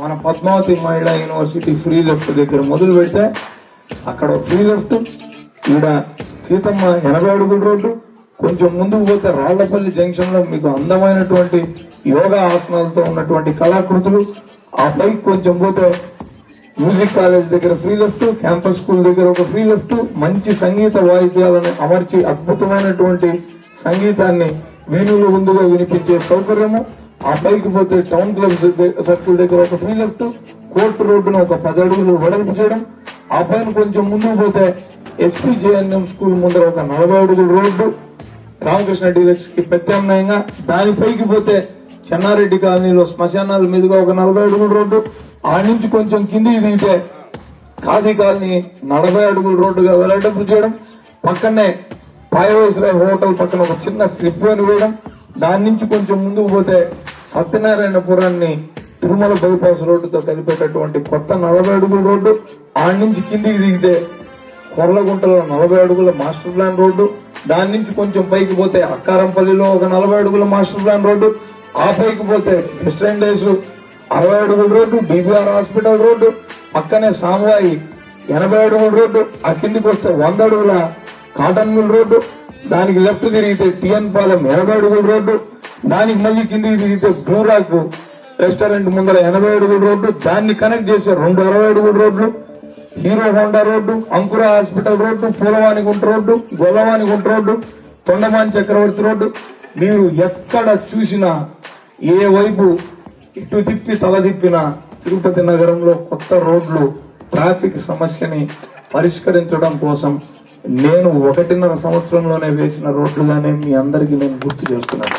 మన పద్మావతి మహిళా university free left దగ్గర మొదలు పెడితే అక్కడ ఫ్రీ లెఫ్ట్ ఈడ సీతమ్మ ఎనభై అడుగుల రోడ్డు కొంచెం ముందుకు పోతే రాళ్ళపల్లి జంక్షన్లో మీకు అందమైనటువంటి యోగా ఆసనాలతో ఉన్నటువంటి కళాకృతులు. ఆ పైకి కొంచెం పోతే మ్యూజిక్ కాలేజ్ దగ్గర ఫ్రీ లెఫ్ట్ క్యాంపస్ స్కూల్ దగ్గర ఒక ఫ్రీ లెఫ్ట్ మంచి సంగీత వాయిద్యాలను అమర్చి అద్భుతమైనటువంటి సంగీతాన్ని వీణులు ముందుగా వినిపించే సౌకర్యము. ఆ పైకి పోతే టౌన్ క్లబ్ సర్కిల్ దగ్గర ఒక ఫ్రీ లెఫ్ట్ కోర్టు రోడ్డును ఒక పది అడుగులు వెడల్పు చేయడం ఆ పైన కొంచెం ముందుకు పోతే ఎస్పీ జేఎన్ఎం స్కూల్ ముందర ఒక నలభై అడుగుల రోడ్డు రామకృష్ణ డీలక్స్కి ప్రత్యామ్నాయంగా దానిపైకి పోతే చెన్నారెడ్డి కాలనీలో శ్మశానాల మీదుగా ఒక నలభై అడుగుల రోడ్డు ఆ నుంచి కొంచెం కిందికి దిగితే ఖాదీ కాలనీ నలభై అడుగుల రోడ్డుగా వెళ్ళడం చేయడం పక్కనే పాయవేశ్వర హోటల్ పక్కన ఒక చిన్న స్లిప్ అని వేయడం దాని నుంచి కొంచెం ముందుకు పోతే సత్యనారాయణపురాన్ని తిరుమల బైపాస్ రోడ్డుతో కలిపేటటువంటి కొత్త నలభై అడుగుల రోడ్డు ఆడి నుంచి కిందికి దిగితే కొర్లగుంటలో నలభై అడుగుల మాస్టర్ ప్లాన్ రోడ్డు దాని నుంచి కొంచెం పైకి పోతే అక్కారంపల్లిలో ఒక నలభై అడుగుల మాస్టర్ ప్లాన్ రోడ్డు ఆ పైకి పోతే వెస్ట్రన్ డేస్ అరవై అడుగుల రోడ్డు బీబీఆర్ హాస్పిటల్ రోడ్డు పక్కనే సామువాయి ఎనభై అడుగుల రోడ్డు ఆ కిందికి వస్తే వంద అడుగుల కాటన్ మిల్ రోడ్డు దానికి లెఫ్ట్ తిరిగితే టిఎన్ పాలెం ఎనభై అడుగుల రోడ్డు దానికి మళ్ళీ కిందికి తిరిగితే బూరాకు రెస్టారెంట్ ముందర ఎనభై అడుగుల రోడ్డు దాన్ని కనెక్ట్ చేసే రెండు అరవై అడుగుల రోడ్లు Hero Honda road Ankura hospital road Poolavani Gunta road Gollavani గుంట రోడ్డు తొండమాన్ చక్రవర్తి రోడ్డు. మీరు ఎక్కడ చూసినా ఏ వైపు ఇటు తిప్పి తల తిప్పిన తిరుపతి నగరంలో కొత్త రోడ్లు ట్రాఫిక్ సమస్యని పరిష్కరించడం కోసం నేను ఒకటిన్నర సంవత్సరంలోనే వేసిన రోడ్లు కానీ మీ అందరికీ నేను గుర్తు చేస్తున్నాను.